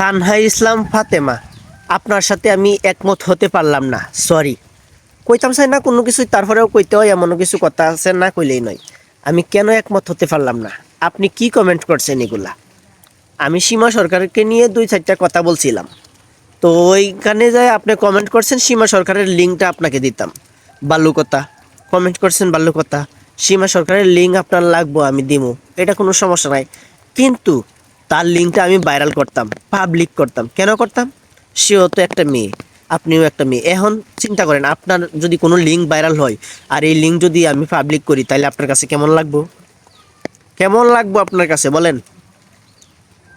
তানহা ইসলাম ফাতেমা, আপনার সাথে আমি একমত হতে পারলাম না সরি কইতাম চাই না, কোনো কিছুই তারপরেও কইতে হয় এমন কিছু কথা আছে, না কইলেই নয়। আমি কেন একমত হতে পারলাম না? আপনি কি কমেন্ট করছেন এগুলা? আমি সীমা সরকারকে নিয়ে দুই চারটা কথা বলছিলাম। তো ওইখানে যায় আপনি কমেন্ট করছেন, সীমা সরকারের লিঙ্কটা আপনাকে দিতাম। বাল্যকতা কমেন্ট করছেন বাল্যকতা সীমা সরকারের লিঙ্ক আপনার লাগবো, আমি দিমু। এটা কোনো সমস্যা নাই। কিন্তু তার লিঙ্কটা আমি ভাইরাল করতাম পাবলিক করতাম। কেন করতাম? সেও তো একটা মেয়ে, আপনিও একটা মেয়ে। এখন চিন্তা করেন, আপনার যদি কোনো লিঙ্ক ভাইরাল হয়, আর এই লিঙ্ক যদি আমি পাবলিক করি, তাহলে আপনার কাছে কেমন লাগবো? কেমন লাগবো আপনার কাছে, বলেন?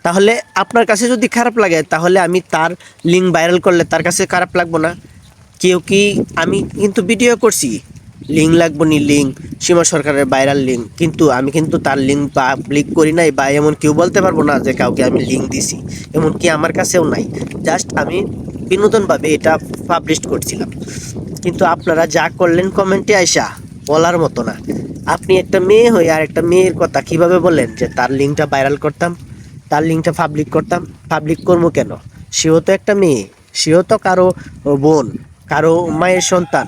তাহলে আপনার কাছে যদি খারাপ লাগে, তাহলে আমি তার লিঙ্ক ভাইরাল করলে তার কাছে খারাপ লাগবো না। কেউ কি আমি কিন্তু ভিডিও করছি? লিঙ্ক লাগবো নি লিঙ্ক সীমা সরকারের ভাইরাল লিঙ্ক কিন্তু আমি কিন্তু তার লিঙ্ক পাবলিক করি নাই বা এমন কেউ বলতে পারব না যে কাউকে আমি লিঙ্ক দিছি। এমনকি আমার কাছেও নাই। জাস্ট আমি বিনোদনভাবে এটা পাবলিশ করছিলাম। কিন্তু আপনারা যা করলেন কমেন্টে আইসা, বলার মতো না। আপনি একটা মেয়ে হয়ে আর একটা মেয়ের কথা কীভাবে বললেন যে তার লিঙ্কটা ভাইরাল করতাম, তার লিঙ্কটা পাবলিক করতাম পাবলিক করব কেন? সেও তো একটা মেয়ে, সেও তো কারও বোন, কারও মায়ের সন্তান।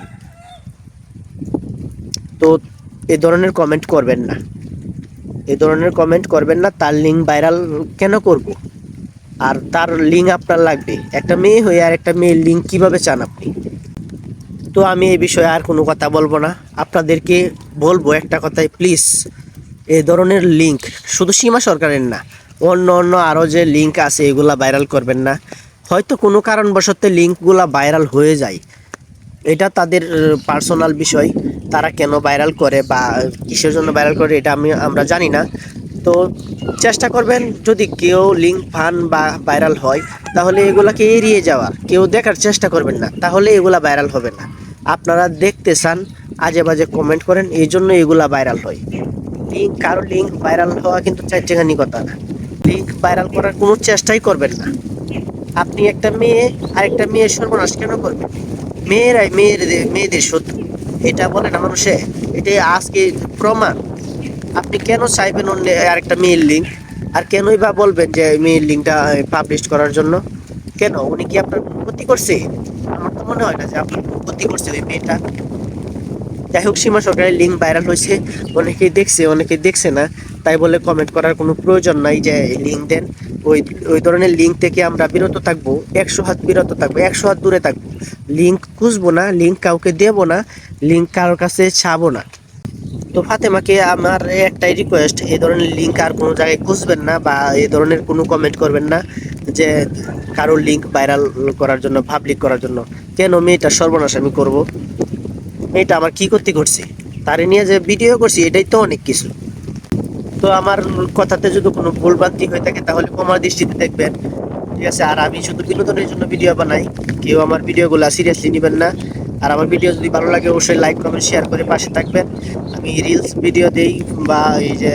তো এ ধরনের কমেন্ট করবেন না। এ ধরনের কমেন্ট করবেন না, তার লিঙ্ক ভাইরাল কেন করব? আর তার লিঙ্ক আপনার লাগবে। একটা মেয়ে হয়ে আর একটা মেয়ের লিঙ্ক কীভাবে চান আপনি? তো আমি এই বিষয়ে আর কোনো কথা বলব না। আপনাদেরকে বলব একটা কথাই প্লিজ এ ধরনের লিঙ্ক শুধু সীমা সরকারের না, অন্য অন্য আরও যে লিঙ্ক আছে, এগুলা ভাইরাল করবেন না। হয়তো কোনো কারণবশত লিঙ্কগুলা ভাইরাল হয়ে যায়। এটা তাদের পার্সোনাল বিষয়। তারা কেন ভাইরাল করে বা কিসের জন্য ভাইরাল করে এটা আমি, আমরা জানি না। তো চেষ্টা করবেন যদি কেউ লিঙ্ক ফান বা ভাইরাল হয়, তাহলে এগুলাকে এড়িয়ে যাওয়ার কেউ দেখার চেষ্টা করবেন না, তাহলে এগুলা ভাইরাল হবে না। আপনারা দেখতে চান, আজে বাজে কমেন্ট করেন, এই জন্য এগুলা ভাইরাল হয়। লিঙ্ক কারও লিঙ্ক ভাইরাল হওয়া কিন্তু চারটেখানি কথা না। লিঙ্ক ভাইরাল করার কোনো চেষ্টাই করবেন না। আপনি একটা মেয়ে আর একটা মেয়ের সর্বনাশ কেন করবেন? মেয়েরাই মেয়ের মেয়েদের শত্রু। এটা বলে না মানুষে এটাই আজকে প্রমাণ। আপনি কেন চাইবেন অন্য আরেকটা মেয়ের লিঙ্ক আর কেনই বা বলবেন যে মেয়ের লিঙ্কটা পাবলিশ করার জন্য? কেন? উনি কি আপনার ক্ষতি করছে? আমার তো মনে হয় না যে আপনার ক্ষতি করছে ওই মেয়েটা যাই হোক, সীমা সরকারের লিঙ্ক ভাইরাল হয়েছে। অনেকেই দেখছে অনেকেই দেখছে না। তাই বলে কমেন্ট করার কোনো প্রয়োজন নাই যে লিঙ্ক দেন। ওই ওই ধরনের লিঙ্ক থেকে আমরা বিরত থাকব, একশো হাত বিরত থাকব, একশো হাত দূরে থাকব। লিঙ্ক খুঁজবো না লিঙ্ক কাউকে দেবো না লিঙ্ক কারোর কাছে ছাবো না। তো ফাতেমাকে আমার একটাই রিকোয়েস্ট এই ধরনের লিঙ্ক আর কোনো জায়গায় খুঁজবেন না বা এই ধরনের কোনো কমেন্ট করবেন না যে কারোর লিঙ্ক ভাইরাল করার জন্য পাবলিক করার জন্য। কেন মেয়েটা সর্বনাশ আমি করব? এটা আমার কি করতে করছে তারে নিয়ে যে ভিডিও করছি, এটাই তো অনেক কিছু। তো আমার কথাতে যদি কোনো ভুল ভ্রান্তি হয়ে থাকে, তাহলে ক্ষমার দৃষ্টিতে দেখবেন। ঠিক আছে? আর আমি শুধু বিনোদনের জন্য ভিডিও বানাই। কেউ আমার ভিডিওগুলো সিরিয়াসলি নেবেন না। আর আমার ভিডিও যদি ভালো লাগে, অবশ্যই লাইক কমেন্ট শেয়ার করে পাশে থাকবেন। আমি রিলস ভিডিও দিই বা এই যে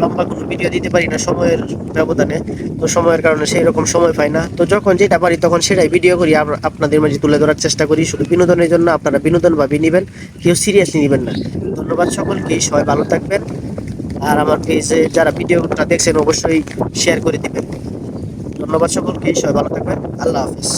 লম্বা কোনো ভিডিও দিতে পারি না সময়ের ব্যবধানে। তো সময়ের কারণে সেই রকম সময় পাই না। তো যখন যেটা পারি, তখন সেটাই ভিডিও করি। আপনাদের মাঝে তুলে ধরার চেষ্টা করি। শুধু বিনোদনের জন্য আপনারা বিনোদন ভাবে নেবেন, কেউ সিরিয়াসলি নেবেন না। ধন্যবাদ সকলকে। সবাই ভালো থাকবেন। আর আমার পেজে যারা ভিডিওটা দেখছেন অবশ্যই শেয়ার করে দিবেন। ধন্যবাদ সকলকে, সবাই ভালো থাকবেন। আল্লাহ হাফিজ।